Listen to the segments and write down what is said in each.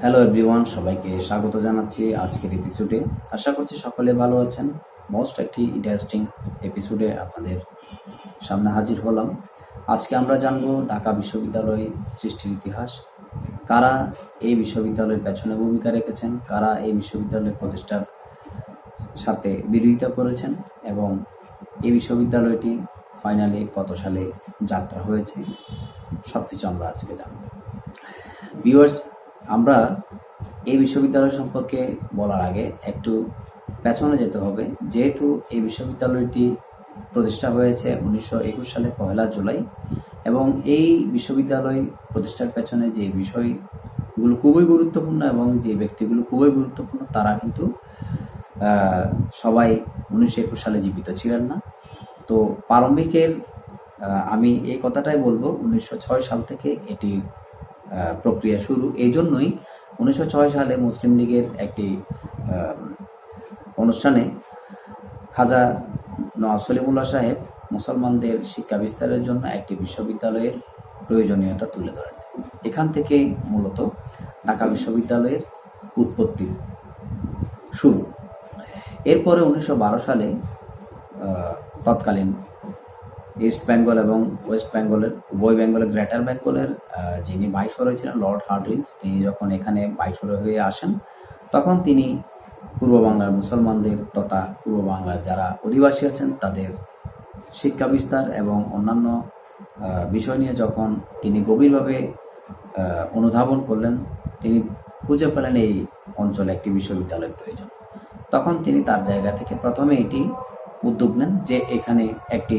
Hello everyone সবাইকে স্বাগত জানাচ্ছি আজকের এপিসোডে আশা করছি সকলে ভালো আছেন। মোস্ট একটি ইন্টারেস্টিং এপিসোডে আপনাদের সামনে হাজির হলাম। আজকে আমরা জানব ঢাকা বিশ্ববিদ্যালয় সৃষ্টির ইতিহাস। কারা এই বিশ্ববিদ্যালয়ের পেছনে ভূমিকা রেখেছেন? কারা এই বিশ্ববিদ্যালয় প্রতিষ্ঠার সাথে বিরোধিতা করেছেন? এবং এই বিশ্ববিদ্যালয়টি ফাইনালি কত সালে যাত্রা হয়েছে? সব কিছু আমরা আজকে জানব। ভিউয়ার্স আমরা এই বিশ্ববিদ্যালয় সম্পর্কে বলার আগে একটু পেছনে যেতে হবে। যেহেতু এই বিশ্ববিদ্যালয়টি প্রতিষ্ঠা হয়েছে উনিশশো একুশ সালে পয়লা জুলাই এবং এই বিশ্ববিদ্যালয় প্রতিষ্ঠার পেছনে যে বিষয়গুলো খুবই গুরুত্বপূর্ণ এবং যে ব্যক্তিগুলো খুবই গুরুত্বপূর্ণ তারা কিন্তু সবাই উনিশশো একুশ সালে জীবিত ছিলেন না। তো প্রারম্ভিকের আমি এই কথাটাই বলব উনিশশো ছয় সাল থেকে আহ, প্রক্রিয়া শুরু। এই জন্যই উনিশশো ছয় সালে মুসলিম লীগের একটি অনুষ্ঠানে খাজা নওয়াব সলিমুল্লাহ সাহেব মুসলমানদের শিক্ষা বিস্তারের জন্য একটি বিশ্ববিদ্যালয়ের প্রয়োজনীয়তা তুলে ধরেন। এখান থেকে মূলত ঢাকা বিশ্ববিদ্যালয়ের উৎপত্তি শুরু। এরপরে উনিশশো বারো সালে তৎকালীন ইস্ট বেঙ্গল এবং ওয়েস্ট বেঙ্গলের উভয় বেঙ্গলের গ্রেটার বেঙ্গলের যিনি ভাইসরয় ছিলেন লর্ড হার্ডিংস তিনি যখন এখানে ভাইসরয় হয়ে আসেন, তখন তিনি পূর্ব বাংলার মুসলমানদের তথা পূর্ব বাংলার যারা অধিবাসী আছেন, তাদের শিক্ষা বিস্তার এবং অন্যান্য বিষয় নিয়ে যখন তিনি গভীরভাবে অনুধাবন করলেন, তিনি খুঁজে পেলেন এই অঞ্চলে একটি বিশ্ববিদ্যালয় প্রয়োজন। তখন তিনি তার জায়গা থেকে প্রথমে এটি উদ্যোগ নেন যে এখানে একটি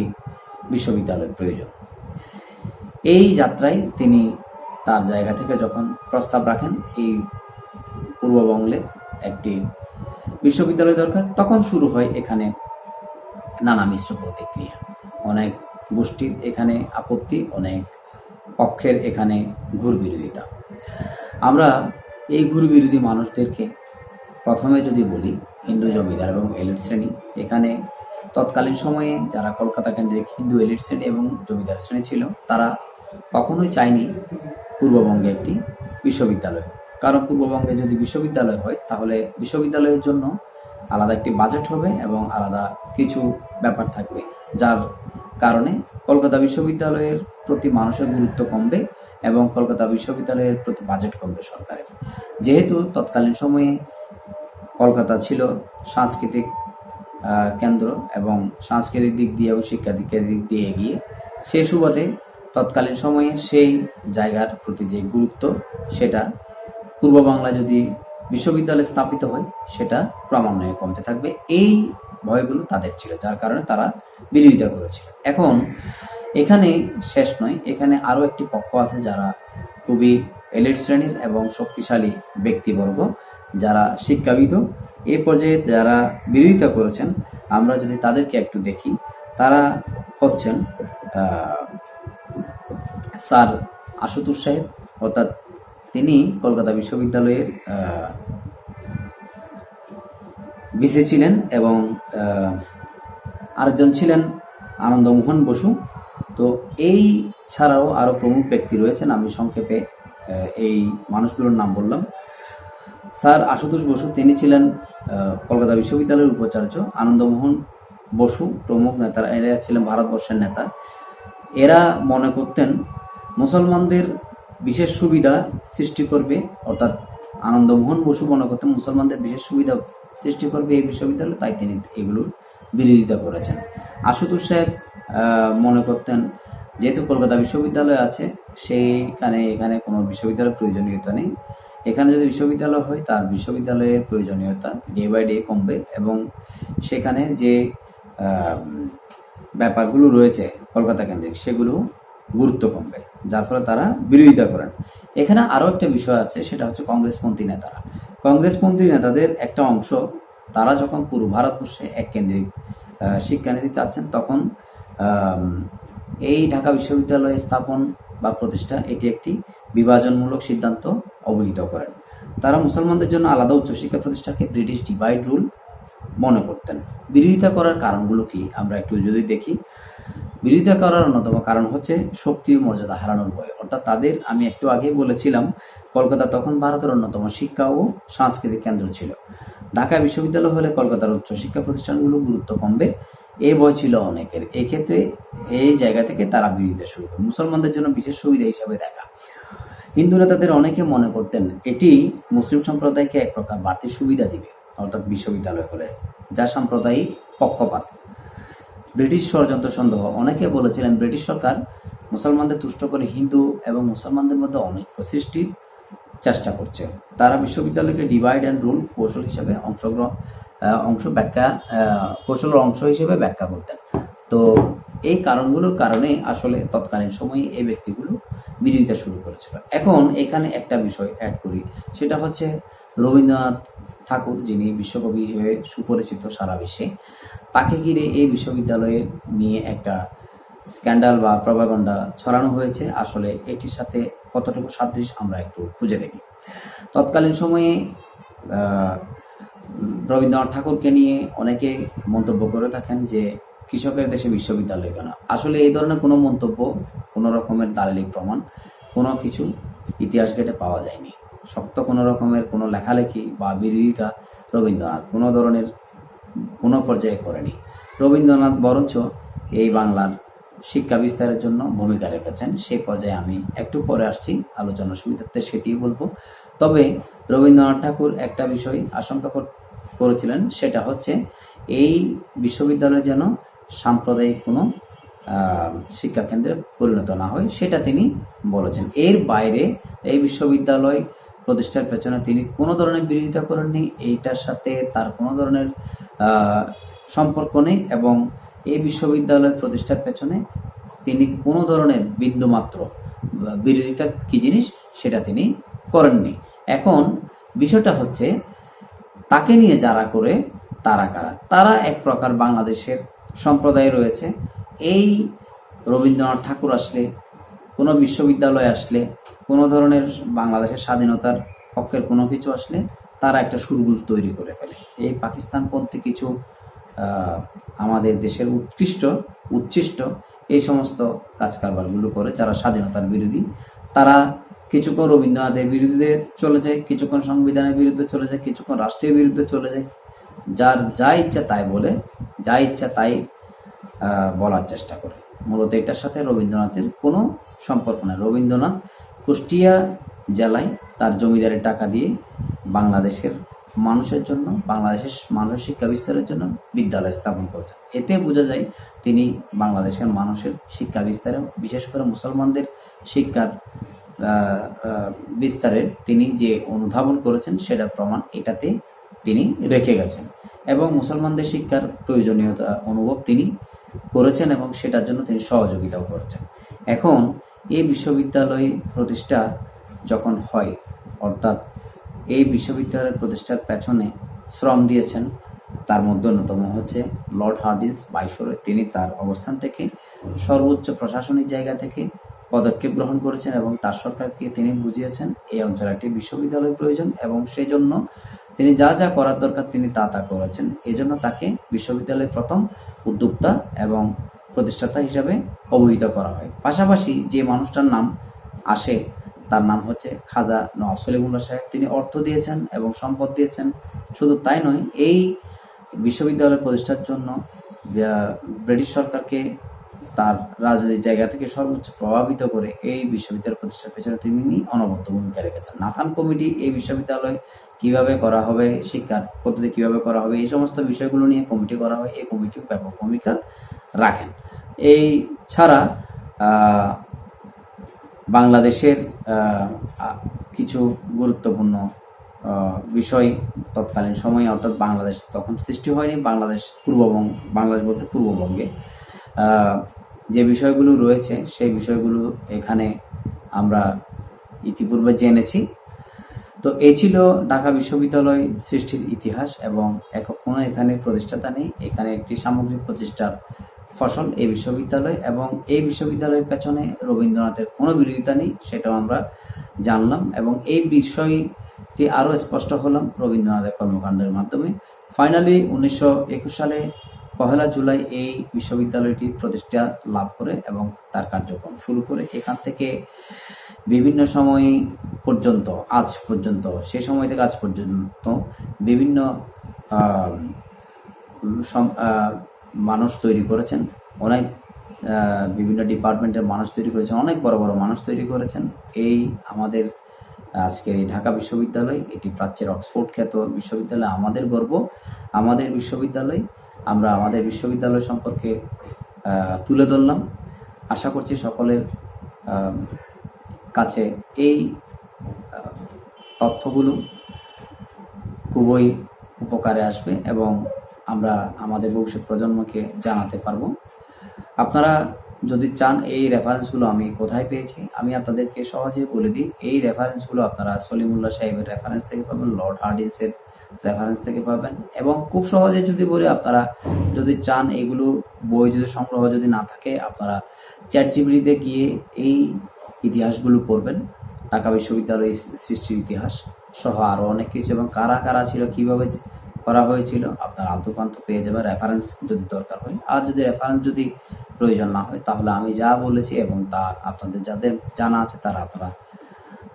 বিশ্ববিদ্যালয় প্রয়োজন। এই যাত্রায় তিনি তার জায়গা থেকে যখন প্রস্তাব রাখেন, এই পূর্ববঙ্গে একটি বিশ্ববিদ্যালয় দরকার, তখন শুরু হয় এখানে নানা মিশ্র প্রতিক্রিয়া। অনেক গোষ্ঠীর এখানে আপত্তি, অনেক পক্ষের এখানে ঘুর বিরোধিতা আমরা এই ঘুর বিরোধী মানুষদেরকে প্রথমে যদি বলি, হিন্দু জমিদার এবং এলিট শ্রেণি, এখানে তৎকালীন সময়ে যারা কলকাতা কেন্দ্রিক হিন্দু এলিট শ্রেণি এবং জমিদার শ্রেণি ছিল, তারা কখনোই চায়নি পূর্ববঙ্গে একটি বিশ্ববিদ্যালয় কারণ পূর্ববঙ্গে যদি বিশ্ববিদ্যালয় হয়, তাহলে বিশ্ববিদ্যালয়ের জন্য আলাদা একটি বাজেট হবে এবং আলাদা কিছু ব্যাপার থাকবে, যার কারণে কলকাতা বিশ্ববিদ্যালয়ের প্রতি মানুষের গুরুত্ব কমবে এবং কলকাতা বিশ্ববিদ্যালয়ের প্রতি বাজেট কমবে সরকারের। যেহেতু তৎকালীন সময়ে কলকাতা ছিল সাংস্কৃতিক কেন্দ্র এবং সাংস্কৃতিক দিক দিয়ে এবং শিক্ষা দিকের দিক দিয়ে এগিয়ে সেই সুবাদে তৎকালীন সময়ে সেই জায়গার প্রতি যে গুরুত্ব, সেটা পূর্ব বাংলা যদি বিশ্ববিদ্যালয় স্থাপিত হয়, সেটা ক্রমান্বয়ে কমতে থাকবে। এই ভয়গুলো তাদের ছিল, যার কারণে তারা বিরোধিতা করেছিল। এখন এখানে শেষ নয়, এখানে আরও একটি পক্ষ আছে যারা খুবই এলিট শ্রেণির এবং শক্তিশালী ব্যক্তিবর্গ, যারা শিক্ষাবিদ এই পর্যায়ে যারা বিরোধিতা করেছেন, আমরা যদি তাদেরকে একটু দেখি, তারা হচ্ছেন স্যার আশুতোষ সাহেব, অর্থাৎ তিনি কলকাতা বিশ্ববিদ্যালয়ের ভিসি ছিলেন এবং আরেকজন ছিলেন আনন্দমোহন বসু। তো এই ছাড়াও আরও প্রমুখ ব্যক্তি রয়েছেন, আমি সংক্ষেপে এই মানুষগুলোর নাম বললাম। স্যার আশুতোষ বসু, তিনি ছিলেন কলকাতা বিশ্ববিদ্যালয়ের উপাচার্য। আনন্দমোহন বসু প্রমুখ নেতারা এরা ছিলেন ভারতবর্ষের নেতা। এরা মনে করতেন, মুসলমানদের বিশেষ সুবিধা সৃষ্টি করবে, অর্থাৎ আনন্দমোহন বসু মনে করতেন, মুসলমানদের বিশেষ সুবিধা সৃষ্টি করবে এই বিশ্ববিদ্যালয়, তাই তিনি এগুলোর বিরোধিতা করেছেন। আশুতোষ সাহেব মনে করতেন, যেহেতু কলকাতা বিশ্ববিদ্যালয় আছে, সেইখানে, এখানে কোনো বিশ্ববিদ্যালয়ের প্রয়োজনীয়তা নেই। এখানে যদি বিশ্ববিদ্যালয় হয়, তার বিশ্ববিদ্যালয়ের প্রয়োজনীয়তা ডে বাই ডে কমবে এবং সেখানে যে ব্যাপারগুলো রয়েছে কলকাতা কেন্দ্রিক, সেগুলো গুরুত্ব কমবে, যার ফলে তারা বিরোধিতা করেন। এখানে আরও একটা বিষয় আছে, সেটা হচ্ছে কংগ্রেসপন্থী নেতারা। কংগ্রেসপন্থী নেতাদের একটা অংশ, তারা যখন পুরো ভারতবর্ষে এক কেন্দ্রিক শিক্ষানীতি চাচ্ছেন, তখন এই ঢাকা বিশ্ববিদ্যালয় স্থাপন বা প্রতিষ্ঠা, এটি একটি বিভাজনমূলক সিদ্ধান্ত অবহিত করেন। তারা মুসলমানদের জন্য আলাদা উচ্চশিক্ষা প্রতিষ্ঠাকে ব্রিটিশ ডিভাইড রুল মনে করতেন। বিরোধিতা করার কারণগুলো কি? আমরা একটু যদি দেখি, বিরোধিতা করার অন্যতম কারণ হচ্ছে শক্তি ও মর্যাদা হারানোর ভয়। অর্থাৎ তাদের, আমি একটু আগে বলেছিলাম, কলকাতা তখন ভারতের অন্যতম শিক্ষা ও সাংস্কৃতিক কেন্দ্র ছিল। ঢাকা বিশ্ববিদ্যালয় হলে কলকাতার উচ্চশিক্ষা প্রতিষ্ঠানগুলো গুরুত্ব কমবে। এই ভয় ছিল অনেকের। এক্ষেত্রে এই জায়গা থেকে তারা বিরোধিতা শুরু করে। মুসলমানদের জন্য বিশেষ সুবিধা হিসাবে দেখা। হিন্দু নেতাদের অনেকে মনে করতেন এটি মুসলিম সম্প্রদায়কে এক প্রকার বাড়তি সুবিধা দিবে, অর্থাৎ বিশ্ববিদ্যালয় হলে, যা সাম্প্রদায়িক পক্ষপাত। ব্রিটিশ ষড়যন্ত্র সন্দেহ। অনেকে বলেছিলেন ব্রিটিশ সরকার মুসলমানদের তুষ্ট করে হিন্দু এবং মুসলমানদের মধ্যে অনৈক্য সৃষ্টির চেষ্টা করছে। তারা বিশ্ববিদ্যালয়কে ডিভাইড অ্যান্ড রুল কৌশল হিসেবে অংশগ্রহণ অংশ ব্যাখ্যা কৌশলের অংশ হিসেবে ব্যাখ্যা করতেন। তো এই কারণগুলোর কারণে আসলে তৎকালীন সময়ে এই ব্যক্তিগুলো বিরোধিতা শুরু করেছিল। এখন এখানে একটা বিষয় অ্যাড করি, সেটা হচ্ছে রবীন্দ্রনাথ ঠাকুর, যিনি বিশ্বকবি হিসেবে সুপরিচিত সারা বিশ্বে, তাকে ঘিরে এই বিশ্ববিদ্যালয়ে নিয়ে একটা স্ক্যান্ডাল বা প্রভাগণ্ডা ছড়ানো হয়েছে। আসলে এটির সাথে কতটুকু সাদৃশ আমরা একটু খুঁজে দেখি। তৎকালীন সময়ে রবীন্দ্রনাথ ঠাকুরকে নিয়ে অনেকে মন্তব্য করে থাকেন যে কৃষকের দেশে বিশ্ববিদ্যালয় কেন? আসলে এই ধরনের কোনো মন্তব্য, কোনো রকমের দালালিক প্রমাণ, কোনো কিছু ইতিহাস ঘেটে পাওয়া যায়নি। শক্ত কোনো রকমের কোনো লেখালেখি বা বিরোধিতা রবীন্দ্রনাথ কোনো ধরনের কোনো পর্যায়ে করেনি। রবীন্দ্রনাথ বরঞ্চ এই বাংলার শিক্ষা বিস্তারের জন্য ভূমিকা রেখেছেন। সেই পর্যায়ে আমি একটু পরে আসছি আলোচনার সুবিধার্থে সেটি বলব। তবে রবীন্দ্রনাথ ঠাকুর একটা বিষয় আশঙ্কা করেছিলেন সেটা হচ্ছে এই বিশ্ববিদ্যালয় যেন সাম্প্রদায়িক কোনো আহ, শিক্ষা কেন্দ্রে পরিণত না হয় সেটা তিনি বলেছেন। এর বাইরে এই বিশ্ববিদ্যালয় প্রতিষ্ঠার পেছনে তিনি কোনো ধরনের বিরোধিতা করেননি এইটার সাথে তার কোনো ধরনের সম্পর্ক নেই এবং এই বিশ্ববিদ্যালয় প্রতিষ্ঠার পেছনে তিনি কোনো ধরনের বিন্দুমাত্র বিরোধিতা কি জিনিস সেটা তিনি করেননি। এখন বিষয়টা হচ্ছে তাকে নিয়ে যারা করে, তারা কারা? তারা এক প্রকার বাংলাদেশের সম্প্রদায় রয়েছে। এই রবীন্দ্রনাথ ঠাকুর আসলে, কোনো বিশ্ববিদ্যালয় আসলে, কোনো ধরনের বাংলাদেশের স্বাধীনতার পক্ষের কোনো কিছু আসলে তারা একটা সুরগুল তৈরি করে ফেলে। এই পাকিস্তানপন্থী কিছু আমাদের দেশের উৎকৃষ্ট, উচ্ছিষ্ট এই সমস্ত কাজ কারবারগুলো করে যারা স্বাধীনতার বিরোধী, তারা কিছুক্ষণ রবীন্দ্রনাথের বিরুদ্ধে চলে যায়, কিছুক্ষণ সংবিধানের বিরুদ্ধে চলে যায়, কিছুক্ষণ রাষ্ট্রের বিরুদ্ধে চলে যায়। যার যা ইচ্ছা তাই বলে, যা ইচ্ছা তাই বলার চেষ্টা করে। মূলত এটার সাথে রবীন্দ্রনাথের কোনো সম্পর্ক নেই। রবীন্দ্রনাথ কুষ্টিয়া জেলায় তার জমিদারের টাকা দিয়ে বাংলাদেশের মানুষের জন্য, বাংলাদেশের মানুষের শিক্ষা বিস্তারের জন্য বিদ্যালয় স্থাপন করেছেন। এতে বোঝা যায় তিনি বাংলাদেশের মানুষের শিক্ষা বিস্তারে, বিশেষ করে মুসলমানদের শিক্ষার আহ, আহ, বিস্তারে তিনি যে অনুধাবন করেছেন সেটার প্রমাণ এটাতে তিনি রেখে গেছেন। এবং মুসলমানদের শিক্ষার প্রয়োজনীয়তা অনুভব তিনি করেছেন এবং সেটার জন্য তিনি সহযোগিতাও করেছেন। এখন এই বিশ্ববিদ্যালয় প্রতিষ্ঠা যখন হয় অর্থাৎ এই বিশ্ববিদ্যালয় প্রতিষ্ঠার পেছনে শ্রম দিয়েছেন তার মধ্যে অন্যতম হচ্ছে লর্ড হার্ডিন্স বাইশরে। তিনি তার অবস্থান থেকে সর্বোচ্চ প্রশাসনিক জায়গা থেকে পদক্ষেপ গ্রহণ করেছেন এবং তার সরকারকে তিনি বুঝিয়েছেন এই অঞ্চলে একটি বিশ্ববিদ্যালয় প্রয়োজন এবং সেই জন্য তিনি যা যা করার দরকার তিনি তা তা করেছেন। এই জন্য তাকে বিশ্ববিদ্যালয়ের প্রথম উদ্যোক্তা এবং প্রতিষ্ঠাতা হিসাবে অবহিত করা হয়। পাশাপাশি যে মানুষটার নাম আসে, তার নাম হচ্ছে খাজা নওয়াজ সলিমুল্লাহ সাহেব। তিনি অর্থ দিয়েছেন এবং সম্পদ দিয়েছেন। শুধু তাই নয়, এই বিশ্ববিদ্যালয় প্রতিষ্ঠার জন্য ব্রিটিশ সরকারকে তার রাজনৈতিক জায়গা থেকে সর্বোচ্চ প্রভাবিত করে এই বিশ্ববিদ্যালয় প্রতিষ্ঠার পেছনে তিনি অনবদ্য ভূমিকা রেখেছেন। নাথান কমিটি এই বিশ্ববিদ্যালয় কীভাবে করা হবে, শিক্ষার পদ্ধতি কীভাবে করা হবে, এই সমস্ত বিষয়গুলো নিয়ে কমিটি করা হয়। এই কমিটিও ব্যাপক ভূমিকা রাখেন। এই ছাড়া বাংলাদেশের কিছু গুরুত্বপূর্ণ বিষয় তৎকালীন সময়ে অর্থাৎ বাংলাদেশ তখন সৃষ্টি হয়নি। বাংলাদেশ পূর্ববঙ্গ, বাংলাদেশ বলতে পূর্ববঙ্গে যে বিষয়গুলো রয়েছে, সেই বিষয়গুলো এখানে আমরা ইতিপূর্বে জেনেছি। তো এই ছিল ঢাকা বিশ্ববিদ্যালয় সৃষ্টির ইতিহাস এবং কোনো এখানে প্রতিষ্ঠাতা নেই। এখানে একটি সামগ্রিক প্রতিষ্ঠার ফসল এই বিশ্ববিদ্যালয় এবং এই বিশ্ববিদ্যালয়ের পেছনে রবীন্দ্রনাথের কোনো বিরোধিতা নেই, সেটাও আমরা জানলাম এবং এই বিষয়টি আরও স্পষ্ট হলাম রবীন্দ্রনাথের কর্মকাণ্ডের মাধ্যমে। ফাইনালি উনিশশো একুশ সালে পহেলা জুলাই এই বিশ্ববিদ্যালয়টি প্রতিষ্ঠা লাভ করে এবং তার কার্যক্রম শুরু করে এখান থেকে বিভিন্ন সময় পর্যন্ত, আজ পর্যন্ত, সে সময় থেকে আজ পর্যন্ত বিভিন্ন মানুষ তৈরি করেছেন। অনেক বিভিন্ন ডিপার্টমেন্টের মানুষ তৈরি করেছেন। অনেক বড় বড় মানুষ তৈরি করেছেন। এই আমাদের আজকের এই ঢাকা বিশ্ববিদ্যালয়, এটি প্রাচ্যের অক্সফোর্ড খ্যাত বিশ্ববিদ্যালয়। আমাদের গর্ব, আমাদের বিশ্ববিদ্যালয় আমরা আমাদের বিশ্ববিদ্যালয় সম্পর্কে তুলে ধরলাম। আশা করছি সকলের কাছে এই তথ্যগুলো খুবই উপকারে আসবে এবং আমরা আমাদের ভবিষ্যৎ প্রজন্মকে জানাতে পারব। আপনারা যদি চান এই রেফারেন্সগুলো আমি কোথায় পেয়েছি, আমি আপনাদেরকে সহজে বলে দিই, এই রেফারেন্সগুলো আপনারা সলিমুল্লাহ সাহেবের রেফারেন্স থেকে পাবেন, লর্ড হার্ডিন্সের রেফারেন্স থেকে পাবেন। এবং খুব সহজে যদি বলি আপনারা যদি চান এগুলো বই যদি সংগ্রহ যদি না থাকে, আপনারা চ্যাট জিবিলিতে গিয়ে এই ইতিহাসগুলো পড়বেন। ঢাকা বিশ্ববিদ্যালয় সৃষ্টির ইতিহাস সহ আরও অনেক কিছু এবং কারা কারা ছিল, কীভাবে করা হয়েছিল, আপনার আন্তপান্ত পেয়ে যাবেন। রেফারেন্স যদি দরকার হয়, আর যদি রেফারেন্স যদি প্রয়োজন না হয়, তাহলে আমি যা বলেছি এবং তা আপনাদের যাদের জানা আছে, তারা আপনারা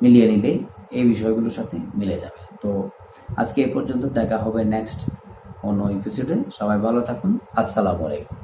মিলিয়ে নিলেই এই বিষয়গুলোর সাথে মিলে যাবে। তো আজকে এ পর্যন্ত দেখা হবে নেক্সট অন্য এপিসোডে সবাই ভালো থাকুন। আসসালামু আলাইকুম।